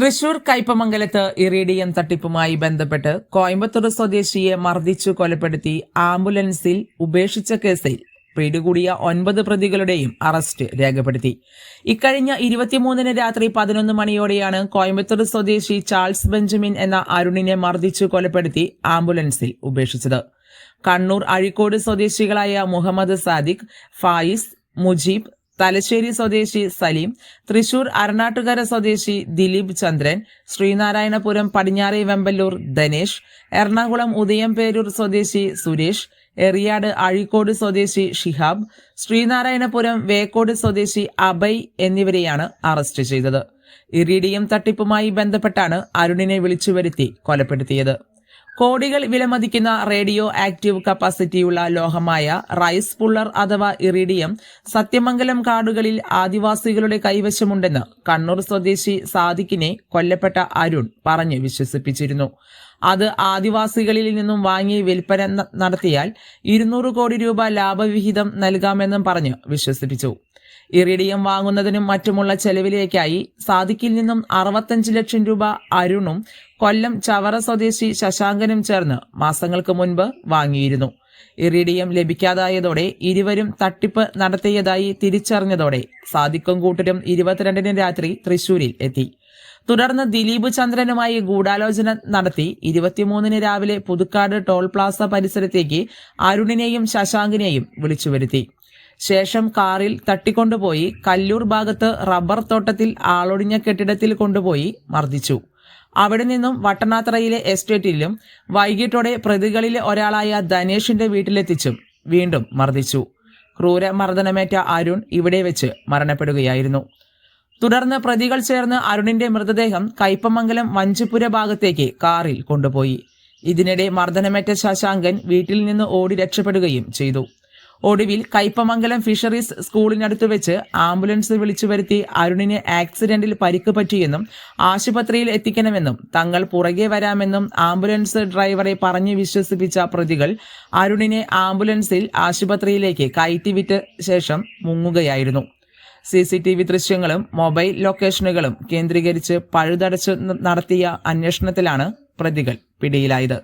Thrissur കയ്പമംഗലത്ത് iridium തട്ടിപ്പുമായി ബന്ധപ്പെട്ട് കോയമ്പത്തൂർ സ്വദേശിയെ മർദ്ദിച്ചു കൊലപ്പെടുത്തി ആംബുലൻസിൽ ഉപേക്ഷിച്ച കേസിൽ പിടികൂടിയ ഒൻപത് പ്രതികളുടെയും അറസ്റ്റ് രേഖപ്പെടുത്തി. ഇക്കഴിഞ്ഞ ഇരുപത്തിമൂന്നിന് രാത്രി പതിനൊന്ന് മണിയോടെയാണ് കോയമ്പത്തൂർ സ്വദേശി ചാൾസ് ബെഞ്ചമിൻ എന്ന അരുണിനെ മർദ്ദിച്ചു കൊലപ്പെടുത്തി ആംബുലൻസിൽ ഉപേക്ഷിച്ചത്. കണ്ണൂർ അഴിക്കോട് സ്വദേശികളായ മുഹമ്മദ് സാദിഖ് ഫായിസ് മുജീബ് തലശ്ശേരി സ്വദേശി സലീം തൃശൂർ അരണാട്ടുകര സ്വദേശി ദിലീപ് ചന്ദ്രൻ ശ്രീനാരായണപുരം പടിഞ്ഞാറേ വെമ്പല്ലൂർ ധനേഷ് എറണാകുളം ഉദയംപേരൂർ സ്വദേശി സുരേഷ് എറിയാട് അഴീക്കോട് സ്വദേശി ഷിഹാബ് ശ്രീനാരായണപുരം വേക്കോട് സ്വദേശി അഭയ് എന്നിവരെയാണ് അറസ്റ്റ് ചെയ്തത്. ഇറീഡിയം തട്ടിപ്പുമായി ബന്ധപ്പെട്ടാണ് അരുണിനെ വിളിച്ചുവരുത്തി കൊലപ്പെടുത്തിയത്. കോടികൾ വിലമതിക്കുന്ന റേഡിയോ ആക്റ്റീവ് കപ്പാസിറ്റിയുള്ള ലോഹമായ റൈസ് പുള്ളർ അഥവാ ഇറിഡിയം സത്യമംഗലം കാടുകളിൽ ആദിവാസികളുടെ കൈവശമുണ്ടെന്ന് കണ്ണൂർ സ്വദേശി സാദിഖിനെ കൊല്ലപ്പെട്ട അരുൺ പറഞ്ഞു വിശ്വസിപ്പിച്ചിരുന്നു. അത് ആദിവാസികളിൽ നിന്നും വാങ്ങി വിൽപ്പന നടത്തിയാൽ ഇരുന്നൂറ് കോടി രൂപ ലാഭവിഹിതം നൽകാമെന്നും പറഞ്ഞ് വിശ്വസിപ്പിച്ചു. ഇറിഡിയം വാങ്ങുന്നതിനും മറ്റുമുള്ള ചെലവിലേക്കായി സാദിഖിൽ നിന്നും അറുപത്തഞ്ച് ലക്ഷം രൂപ അരുണും കൊല്ലം ചവറ സ്വദേശി ശശാങ്കനും ചേർന്ന് മാസങ്ങൾക്ക് മുൻപ് വാങ്ങിയിരുന്നു. ഇറിഡിയം ലഭിക്കാതായതോടെ ഇരുവരും തട്ടിപ്പ് നടത്തിയതായി തിരിച്ചറിഞ്ഞതോടെ സാദിഖും കൂട്ടരും ഇരുപത്തിരണ്ടിന് രാത്രി തൃശൂരിൽ എത്തി. തുടർന്ന് ദിലീപ് ചന്ദ്രനുമായി ഗൂഢാലോചന നടത്തി ഇരുപത്തിമൂന്നിന് രാവിലെ പുതുക്കാട് ടോൾ പ്ലാസ പരിസരത്തേക്ക് അരുണിനെയും ശശാങ്കിനെയും വിളിച്ചുവരുത്തി. ശേഷം കാറിൽ തട്ടിക്കൊണ്ടുപോയി കല്ലൂർ ഭാഗത്ത് റബ്ബർ തോട്ടത്തിൽ ആളൊടിഞ്ഞ കെട്ടിടത്തിൽ കൊണ്ടുപോയി മർദ്ദിച്ചു. അവിടെ നിന്നും വട്ടനാത്രയിലെ എസ്റ്റേറ്റിലും വൈകിട്ടോടെ പ്രതികളിലെ ഒരാളായ ധനേഷിന്റെ വീട്ടിലെത്തിച്ചും വീണ്ടും മർദ്ദിച്ചു. ക്രൂരമർദ്ദനമേറ്റ അരുൺ ഇവിടെ വെച്ച് മരണപ്പെടുകയായിരുന്നു. തുടർന്ന് പ്രതികൾ ചേർന്ന് അരുണിന്റെ മൃതദേഹം കയ്പമംഗലം വഞ്ചിപ്പുര ഭാഗത്തേക്ക് കാറിൽ കൊണ്ടുപോയി. ഇതിനിടെ മർദ്ദനമേറ്റ ശശാങ്കൻ വീട്ടിൽ നിന്ന് ഓടി രക്ഷപ്പെടുകയും ചെയ്തു. ഒടുവിൽ കയ്പമംഗലം ഫിഷറീസ് സ്കൂളിനടുത്ത് വെച്ച് ആംബുലൻസ് വിളിച്ചു വരുത്തി അരുണിന് ആക്സിഡന്റിൽ പരിക്ക് പറ്റിയെന്നും ആശുപത്രിയിൽ എത്തിക്കണമെന്നും തങ്ങൾ പുറകെ വരാമെന്നും ആംബുലൻസ് ഡ്രൈവറെ പറഞ്ഞു വിശ്വസിപ്പിച്ച പ്രതികൾ അരുണിനെ ആംബുലൻസിൽ ആശുപത്രിയിലേക്ക് കയറ്റിവിറ്റ ശേഷം മുങ്ങുകയായിരുന്നു. സി സി ടി വി ദൃശ്യങ്ങളും മൊബൈൽ ലൊക്കേഷനുകളും കേന്ദ്രീകരിച്ച് പഴുതടച്ച് നടത്തിയ അന്വേഷണത്തിലാണ് പ്രതികൾ പിടിയിലായത്.